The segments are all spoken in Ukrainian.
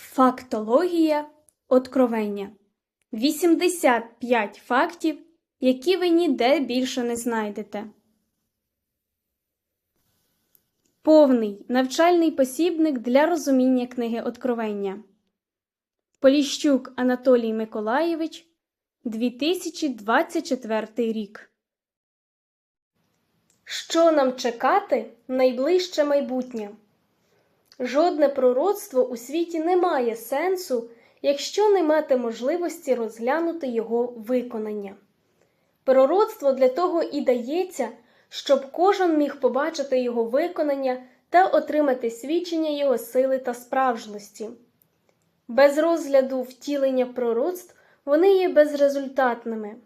Фактологія откровення. 85 фактів, які ви ніде більше не знайдете. Повний навчальний посібник для розуміння книги Откровення. Поліщук Анатолій Миколаєвич 2024 рік. Що нам чекати найближче майбутнє? Жодне пророцтво у світі не має сенсу, якщо не мати можливості розглянути його виконання. Пророцтво для того і дається, щоб кожен міг побачити його виконання та отримати свідчення його сили та справжності. Без розгляду втілення пророцтв вони є безрезультатними.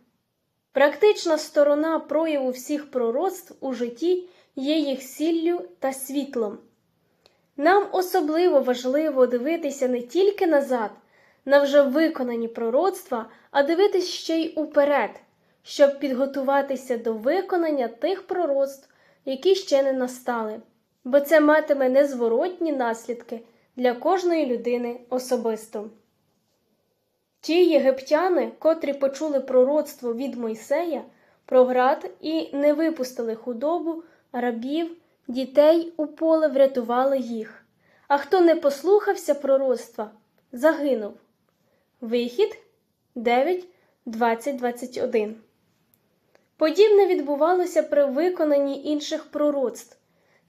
Практична сторона прояву всіх пророцтв у житті є їх сіллю та світлом. Нам особливо важливо дивитися не тільки назад, на вже виконані пророцтва, а дивитися ще й уперед, щоб підготуватися до виконання тих пророцтв, які ще не настали, бо це матиме незворотні наслідки для кожної людини особисто. Ті єгиптяни, котрі почули пророцтво від Мойсея про град і не випустили худобу, рабів, дітей у поле врятували їх. А хто не послухався пророцтва, загинув. Вихід 9, 20, 21. Подібне відбувалося при виконанні інших пророцтв.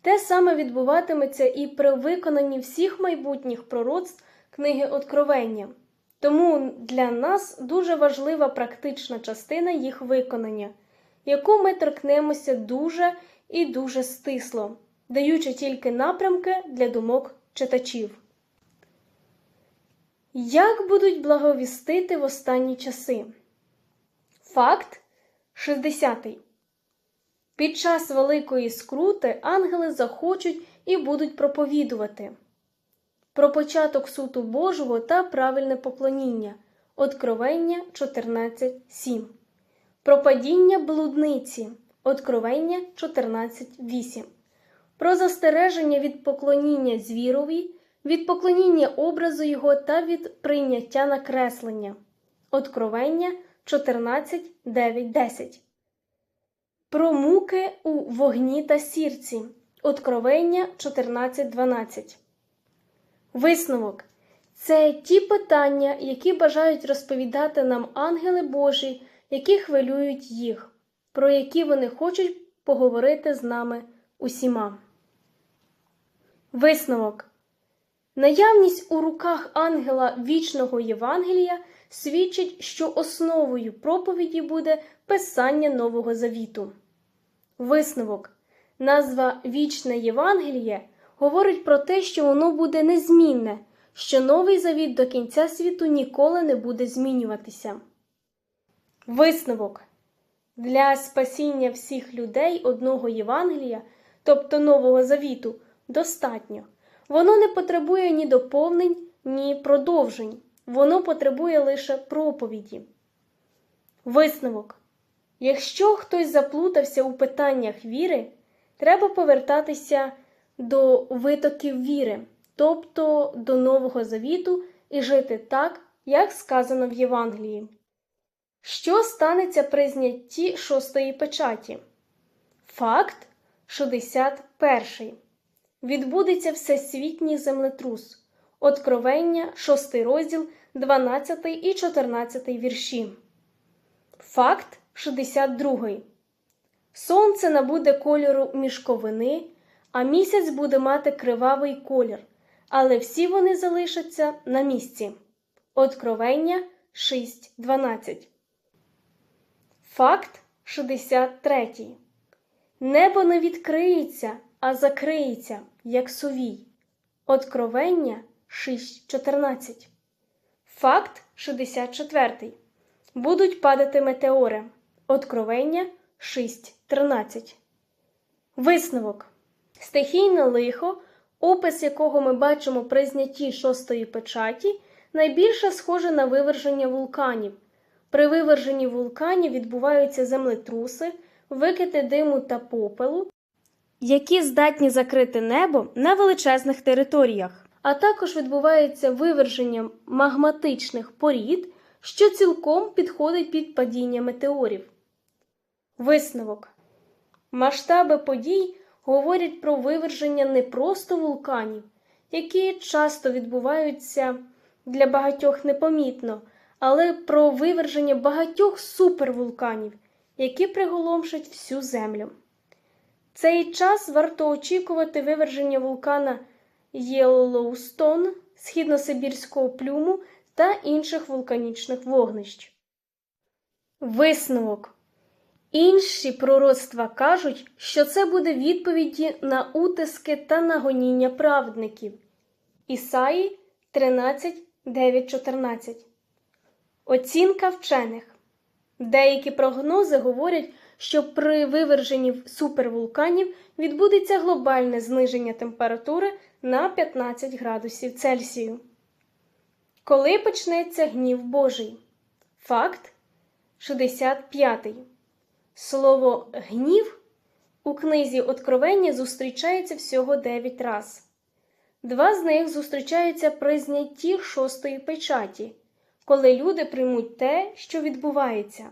Те саме відбуватиметься і при виконанні всіх майбутніх пророцтв книги Откровення. Тому для нас дуже важлива практична частина їх виконання, яку ми торкнемося дуже і дуже стисло, даючи тільки напрямки для думок читачів. Як будуть благовістити в останні часи? Факт 60. Під час великої скрути ангели захочуть і будуть проповідувати про початок суду Божого та правильне поклоніння. Откровення 14.7. Про падіння блудниці. Откровення 14.8. Про застереження від поклоніння звірові, від поклоніння образу його та від прийняття накреслення. Откровення 14.9.10. Про муки у вогні та сірці. Откровення 14.12. Висновок це ті питання, які бажають розповідати нам ангели Божі, які хвилюють їх, про які вони хочуть поговорити з нами усіма. Висновок Наявність у руках ангела вічного Євангелія свідчить, що основою проповіді буде писання Нового Завіту. Висновок Назва Вічне Євангеліє говорить про те, що воно буде незмінне, що новий завіт до кінця світу ніколи не буде змінюватися. Висновок для спасіння всіх людей одного Євангелія, тобто Нового Завіту, достатньо. Воно не потребує ні доповнень, ні продовжень. Воно потребує лише проповіді. Висновок. Якщо хтось заплутався у питаннях віри, треба повертатися до витоків віри, тобто до Нового Завіту, і жити так, як сказано в Євангелії. Що станеться при знятті шостої печаті? Факт 61. Відбудеться всесвітній землетрус. Откровення, 6 розділ, 12 і 14 вірші. Факт 62. Сонце набуде кольору мішковини, а місяць буде мати кривавий колір, але всі вони залишаться на місці. Откровення 6.12. Факт 63. Небо не відкриється, а закриється, як сувій. Откровення 6.14. Факт 64. Будуть падати метеори. Откровення 6.13. Висновок. Стихійне лихо, опис якого ми бачимо при знятті шостої печаті, найбільше схоже на виверження вулканів. При виверженні вулканів відбуваються землетруси, викити диму та попелу, які здатні закрити небо на величезних територіях, а також відбувається виверження магматичних порід, що цілком підходить під падіння метеорів. Висновок масштаби подій говорять про виверження не просто вулканів, які часто відбуваються для багатьох непомітно, але про виверження багатьох супервулканів, які приголомшать всю землю. Цей час варто очікувати виверження вулкана Єллоустон, східносибірського плюму та інших вулканічних вогнищ. Висновок. Інші пророцтва кажуть, що це буде відповіді на утиски та на гоніння праведників. Ісаї 13, 9, 14. Оцінка вчених. Деякі прогнози говорять, що при виверженні супервулканів відбудеться глобальне зниження температури на 15 градусів Цельсію. Коли почнеться гнів Божий? Факт 65. Слово гнів у книзі Откровення зустрічається всього 9 раз. Два з них зустрічаються при знятті шостої печаті, коли люди приймуть те, що відбувається,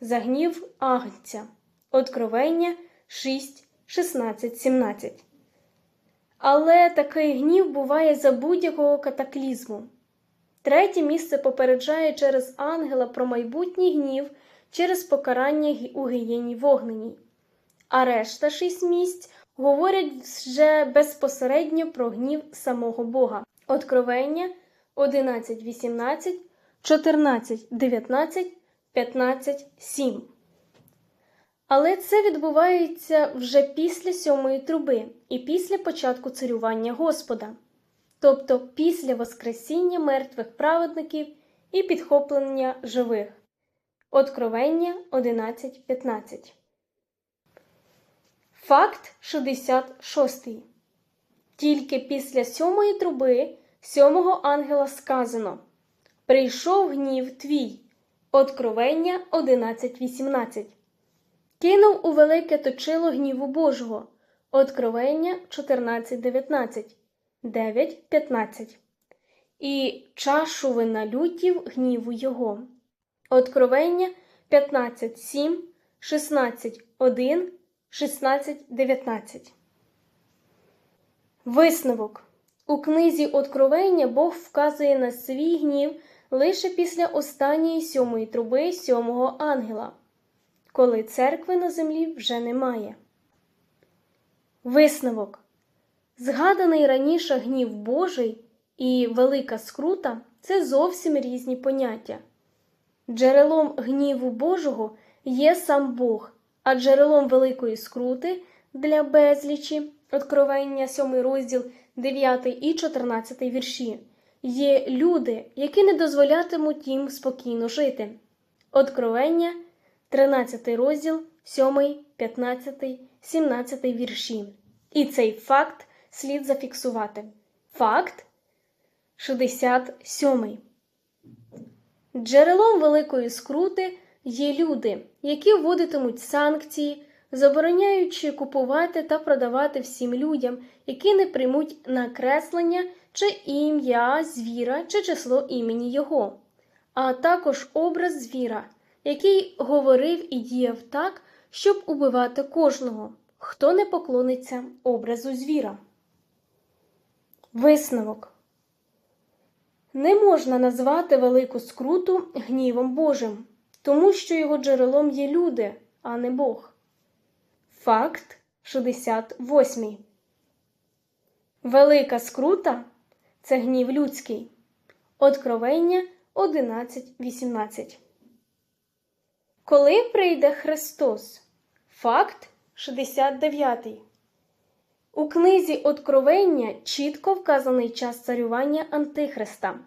за гнів агнця. Откровення 6, 16, 17. Але такий гнів буває за будь-якого катаклізму. Третє місце попереджає через ангела про майбутній гнів через покарання у гієні вогненій. А решта шість місць говорять вже безпосередньо про гнів самого Бога. Откровення 11, 18, 14, 19, 15, 7. Але це відбувається вже після сьомої труби і після початку царювання Господа, тобто після Воскресіння мертвих праведників і підхоплення живих. Откровення 11.15. Факт 66. Тільки після сьомої труби сьомого ангела сказано Прийшов гнів твій. Откровення 11.18. Кинув у велике точило гніву Божого. Откровення 14.19. 9.15. І чашу вина лютів гніву його. Откровення 15.7, 16.1, 16.19. Висновок. У книзі Откровення Бог вказує на свій гнів лише після останньої сьомої труби сьомого ангела, коли церкви на землі вже немає. Висновок. Згаданий раніше гнів Божий і велика скрута це зовсім різні поняття. Джерелом гніву Божого є сам Бог, а джерелом великої скрути для безлічі, Откровення 7 розділ 9 і 14 вірші, є люди, які не дозволятимуть їм спокійно жити. Откровення 13 розділ 7, 15, 17 вірші. І цей факт слід зафіксувати. Факт 67. Джерелом великої скрути є люди, які вводитимуть санкції, забороняючи купувати та продавати всім людям, які не приймуть накреслення чи ім'я звіра чи число імені його, а також образ звіра, який говорив і діяв так, щоб убивати кожного, хто не поклониться образу звіра. Висновок не можна назвати велику скруту гнівом Божим, тому що його джерелом є люди, а не Бог. Факт 68. Велика скрута це гнів людський. Откровення 11.18. Коли прийде Христос? Факт 69. У книзі Откровення чітко вказаний час царювання Антихриста,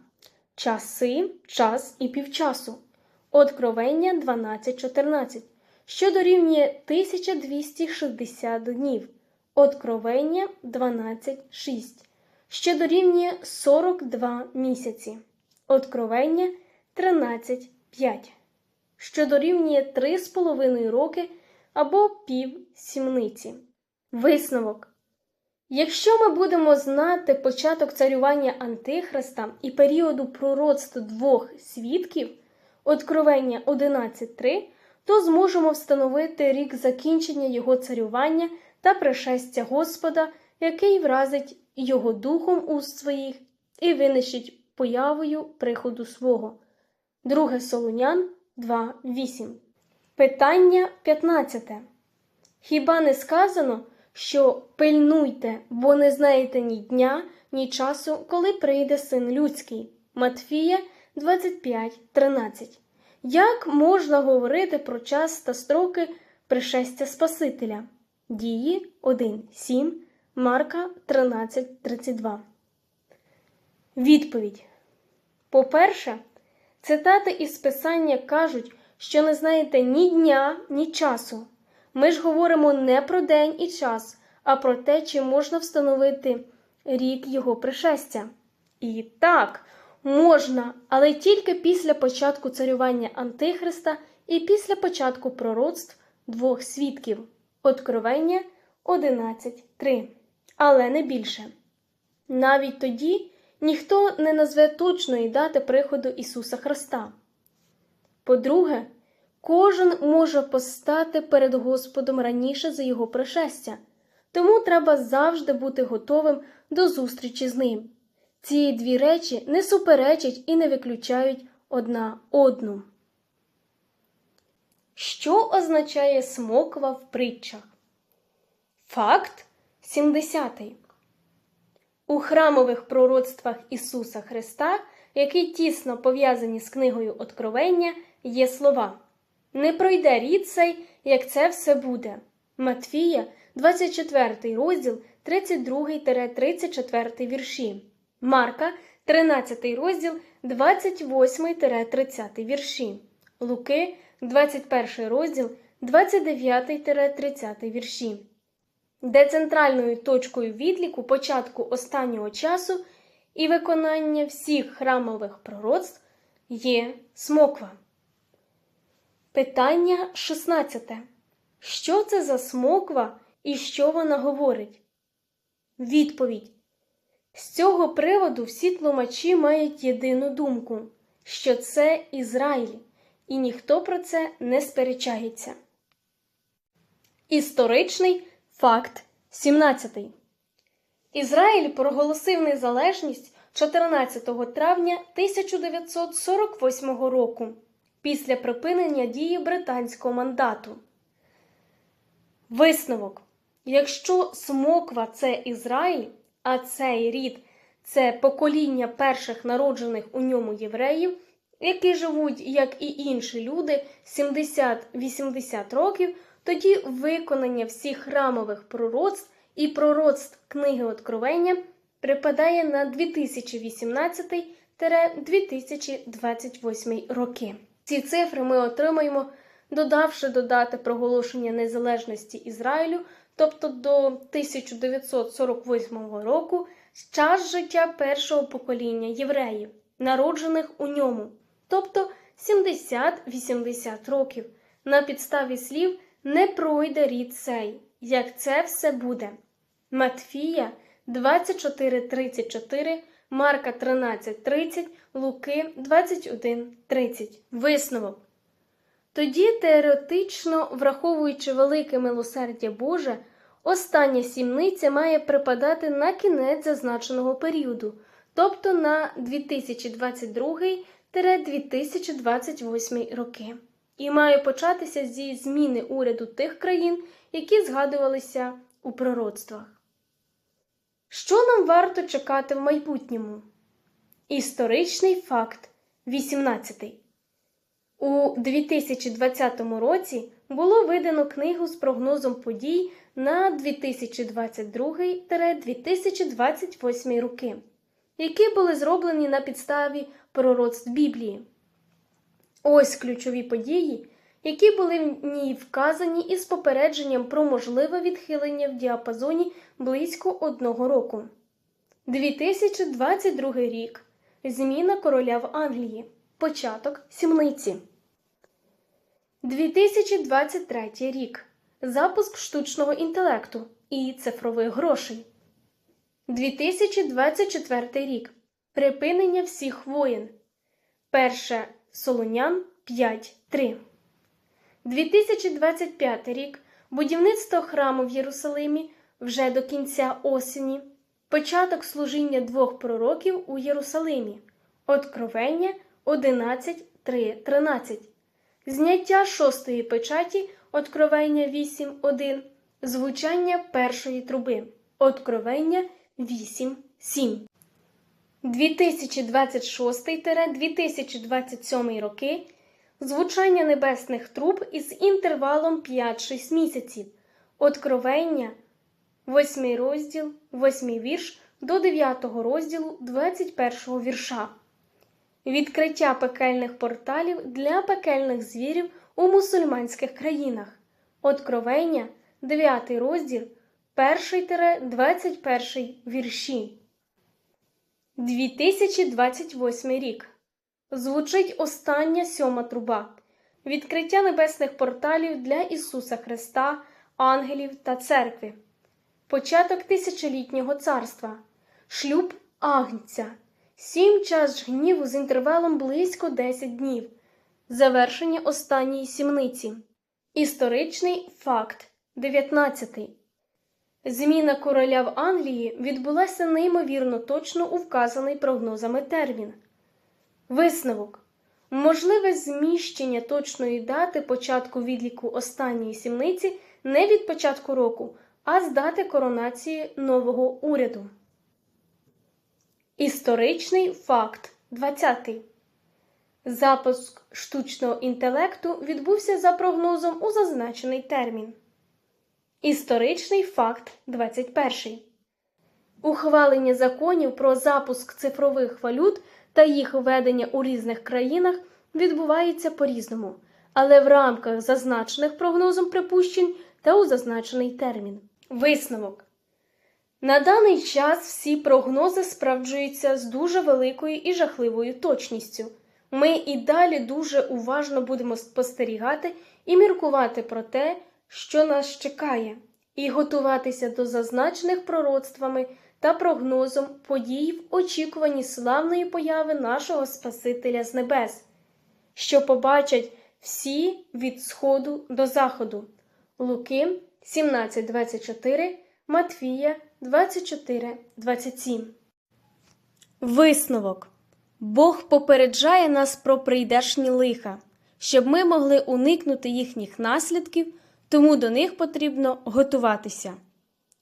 часи, час і півчасу. Откровення 12.14, що дорівнює 1260 днів. Откровення 12.6, що дорівнює 42 місяці. Откровення 13.5, що дорівнює 3,5 роки або пів сімниці. Висновок. Якщо ми будемо знати початок царювання Антихриста і періоду пророцтв двох свідків, Откровення 11.3, то зможемо встановити рік закінчення його царювання та пришестя Господа, який вразить його духом уст своїх і винищить появою приходу свого. 2 Солунян 2.8. Питання 15. Хіба не сказано, що пильнуйте, бо не знаєте ні дня, ні часу, коли прийде син людський? Матфія 25.13. Як можна говорити про час та строки пришестя Спасителя? Дії 1.7, Марка 13.32. Відповідь. По-перше, цитати із Писання кажуть, що не знаєте ні дня, ні часу. Ми ж говоримо не про день і час, а про те, чи можна встановити рік його пришестя. І так, можна, але тільки після початку царювання Антихриста і після початку пророцтв двох свідків Откровення 11.3. Але не більше. Навіть тоді ніхто не назве точної дати приходу Ісуса Христа. По-друге, кожен може постати перед Господом раніше за Його пришестя, тому треба завжди бути готовим до зустрічі з ним. Ці дві речі не суперечать і не виключають одна одну. Що означає смоква в притчах? Факт 70. У храмових пророцтвах Ісуса Христа, які тісно пов'язані з книгою Откровення, є слова Не пройде рід цей, як це все буде. Матфія, 24 розділ, 32-34 вірші. Марка, 13 розділ, 28-30 вірші. Луки, 21 розділ, 29-30 вірші. Де центральною точкою відліку початку останнього часу і виконання всіх храмових пророцтв є смоква. Питання 16. Що це за смоква і що вона говорить? Відповідь. З цього приводу всі тлумачі мають єдину думку, що це Ізраїль, і ніхто про це не сперечається. Історичний факт 17. Ізраїль проголосив незалежність 14 травня 1948 року після припинення дії британського мандату. Висновок. Якщо смоква це Ізраїль, а цей рід це покоління перших народжених у ньому євреїв, які живуть, як і інші люди, 70-80 років, тоді виконання всіх храмових пророцтв і пророцтв книги Откровення припадає на 2018-2028 роки. Ці цифри ми отримаємо, додавши додати проголошення незалежності Ізраїлю, тобто до 1948 року, час життя першого покоління євреїв, народжених у ньому, тобто 70-80 років. На підставі слів не пройде рід цей, як це все буде. Матфія 24.34, Марка 13.30, Луки 21.30. Висновок. Тоді, теоретично, враховуючи велике милосердя Боже, остання сімниця має припадати на кінець зазначеного періоду, тобто на 2022-2028 роки, і має початися зі зміни уряду тих країн, які згадувалися у пророцтвах. Що нам варто чекати в майбутньому? Історичний факт 18. У 2020 році було видано книгу з прогнозом подій на 2022-2028 роки, які були зроблені на підставі пророцтв Біблії. Ось ключові події, які були в ній вказані із попередженням про можливе відхилення в діапазоні близько одного року. 2022 рік. Зміна короля в Англії. Початок сімниці. 2023 рік. Запуск штучного інтелекту і цифрових грошей. 2024 рік. Припинення всіх воєн. Перше Солонян 5.3. 2025 рік. Будівництво храму в Єрусалимі вже до кінця осені. Початок служіння двох пророків у Єрусалимі. Откровення 11.3.13. Зняття шостої печаті Откровення 8.1. Звучання першої труби. Откровення 8.7. 2026-2027 роки звучання небесних труб із інтервалом 5-6 місяців. Откровення 8 розділ, 8 вірш до 9 розділу 21 вірша. Відкриття пекельних порталів для пекельних звірів у мусульманських країнах. Откровення 9 розділ 1-21 вірші. 2028 рік. Звучить остання сьома труба. Відкриття небесних порталів для Ісуса Христа, ангелів та церкви. Початок тисячолітнього царства. Шлюб Агнця. Сім час гніву з інтервалом близько 10 днів. Завершення останньої сімниці. Історичний факт 19. Зміна короля в Англії відбулася неймовірно точно у вказаний прогнозами термін. Висновок. Можливе зміщення точної дати початку відліку останньої сімниці не від початку року, а з дати коронації нового уряду. Історичний факт 20. Запуск штучного інтелекту відбувся за прогнозом у зазначений термін. Історичний факт 21. Ухвалення законів про запуск цифрових валют та їх введення у різних країнах відбувається по-різному, але в рамках зазначених прогнозом припущень та у зазначений термін. Висновок. На даний час всі прогнози справджуються з дуже великою і жахливою точністю. Ми і далі дуже уважно будемо спостерігати і міркувати про те, що нас чекає, і готуватися до зазначених пророцтвами та прогнозом подій в очікуванні славної появи нашого Спасителя з небес, що побачать всі від сходу до заходу. Луки 17.24, Матфія 24.27. Висновок. Бог попереджає нас про прийдешні лиха, щоб ми могли уникнути їхніх наслідків, тому до них потрібно готуватися.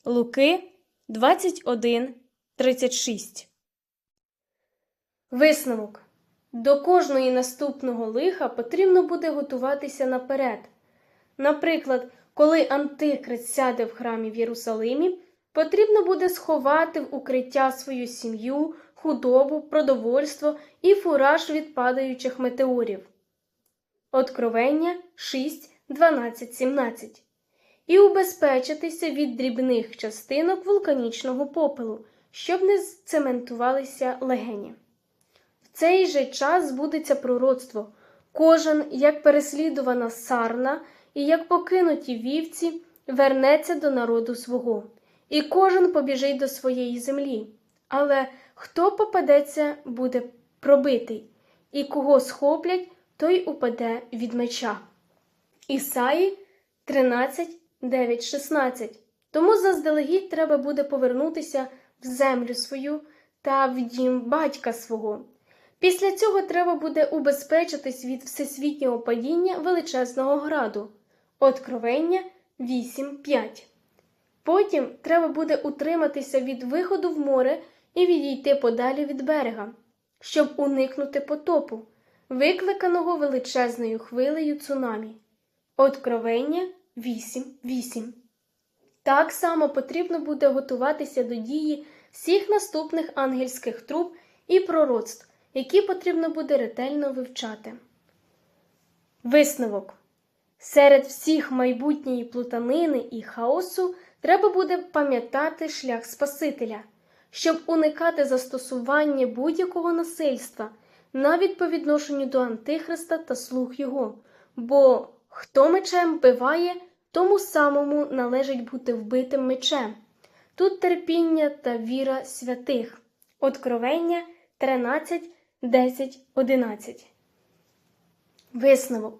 Луки 21.36 Висновок. До кожної наступного лиха потрібно буде готуватися наперед. Наприклад, коли Антихрист сяде в храмі в Єрусалимі, потрібно буде сховати в укриття свою сім'ю, худобу, продовольство і фураж від падаючих метеорів. Откровення 6, 12, 17 і убезпечитися від дрібних частинок вулканічного попелу, щоб не цементувалися легені. В цей же час збудеться пророцтво. Кожен, як переслідувана сарна, і як покинуті вівці, вернеться до народу свого, і кожен побіжить до своєї землі. Але хто попадеться, буде пробитий, і кого схоплять, той упаде від меча. Ісаї 13, 9, 16. Тому заздалегідь треба буде повернутися в землю свою та в дім батька свого. Після цього треба буде убезпечитись від всесвітнього падіння величезного граду. Откровення 8.5. Потім треба буде утриматися від виходу в море і відійти подалі від берега, щоб уникнути потопу, викликаного величезною хвилею цунамі. Откровення 8.8. Так само потрібно буде готуватися до дії всіх наступних ангельських труб і пророцтв, які потрібно буде ретельно вивчати. Висновок. Серед всіх майбутньої плутанини і хаосу треба буде пам'ятати шлях Спасителя, щоб уникати застосування будь-якого насильства, навіть по відношенню до Антихриста та слуг його. Бо хто мечем вбиває, тому самому належить бути вбитим мечем. Тут терпіння та віра святих. Откровення 13, 10, 11. Висновок.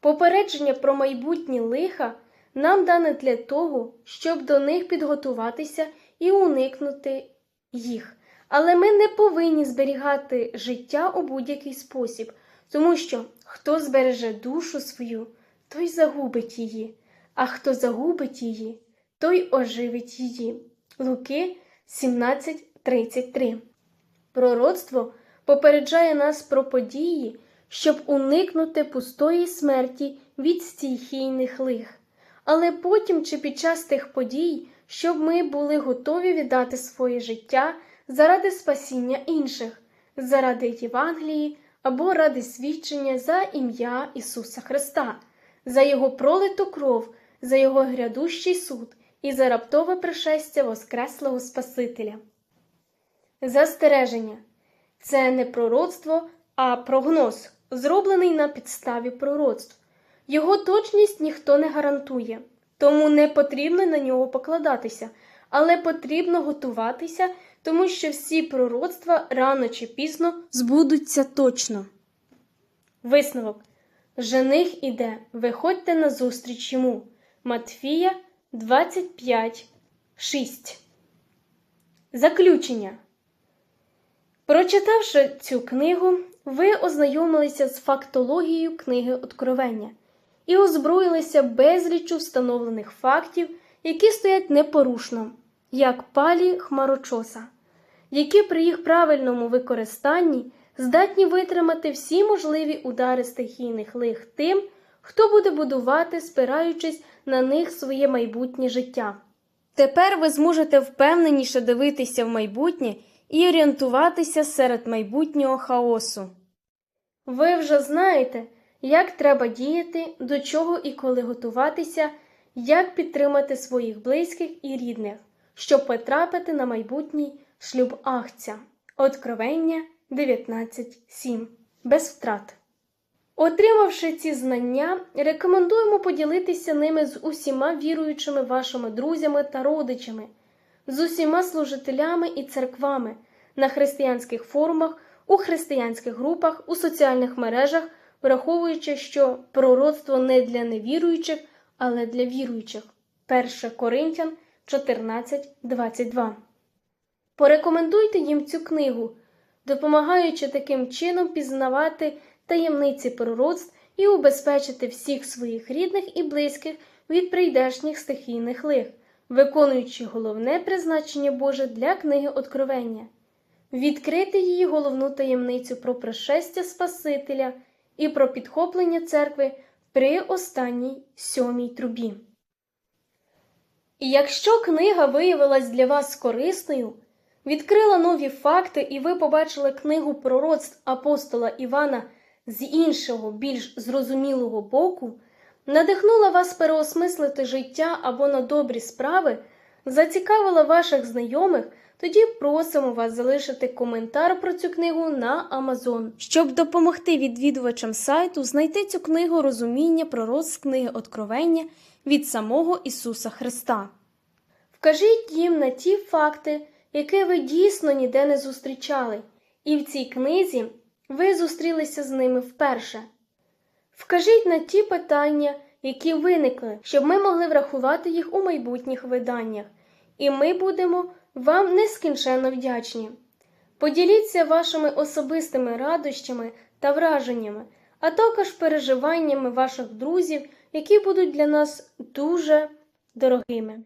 Попередження про майбутні лиха нам дане для того, щоб до них підготуватися і уникнути їх. Але ми не повинні зберігати життя у будь-який спосіб, тому що хто збереже душу свою, той загубить її, а хто загубить її, той оживить її. Луки 17.33 Пророцтво попереджає нас про події, щоб уникнути пустої смерті від стихійних лих. Але потім чи під час тих подій, щоб ми були готові віддати своє життя заради спасіння інших, заради Євангелії або ради свідчення за ім'я Ісуса Христа, за Його пролиту кров, за Його грядущий суд і за раптове пришестя Воскреслого Спасителя. Застереження це не пророцтво, а прогноз, зроблений на підставі пророцтв. Його точність ніхто не гарантує, тому не потрібно на нього покладатися, але потрібно готуватися, тому що всі пророцтва рано чи пізно збудуться точно. Висновок. Жених іде, виходьте на зустріч йому. Матфія 25, 6. Заключення. Прочитавши цю книгу, ви ознайомилися з фактологією книги Откровення і озброїлися безліччю встановлених фактів, які стоять непорушно, як палі хмарочоса, які при їх правильному використанні здатні витримати всі можливі удари стихійних лих тим, хто буде будувати, спираючись на них своє майбутнє життя. Тепер ви зможете впевненіше дивитися в майбутнє і орієнтуватися серед майбутнього хаосу. Ви вже знаєте, як треба діяти, до чого і коли готуватися, як підтримати своїх близьких і рідних, щоб потрапити на майбутній шлюб Ахця. Откровення 19.7. Без втрат. Отримавши ці знання, рекомендуємо поділитися ними з усіма віруючими вашими друзями та родичами, з усіма служителями і церквами на християнських форумах, у християнських групах, у соціальних мережах, враховуючи, що пророцтво не для невіруючих, але для віруючих. 1 Коринтян 14.22 Порекомендуйте їм цю книгу, допомагаючи таким чином пізнавати таємниці пророцтв і убезпечити всіх своїх рідних і близьких від прийдешніх стихійних лих, виконуючи головне призначення Боже для книги Откровення, відкрити її головну таємницю про пришестя Спасителя і про підхоплення церкви при останній сьомій трубі. І якщо книга виявилась для вас корисною, відкрила нові факти, і ви побачили книгу пророцтв апостола Івана з іншого, більш зрозумілого боку, надихнула вас переосмислити життя або на добрі справи, зацікавила ваших знайомих, тоді просимо вас залишити коментар про цю книгу на Amazon, щоб допомогти відвідувачам сайту знайти цю книгу розуміння пророцтв книги Откровення від самого Ісуса Христа. Вкажіть їм на ті факти, які ви дійсно ніде не зустрічали, і в цій книзі ви зустрілися з ними вперше. Вкажіть на ті питання, які виникли, щоб ми могли врахувати їх у майбутніх виданнях, і ми будемо вам нескінченно вдячні. Поділіться вашими особистими радощами та враженнями, а також переживаннями ваших друзів, які будуть для нас дуже дорогими.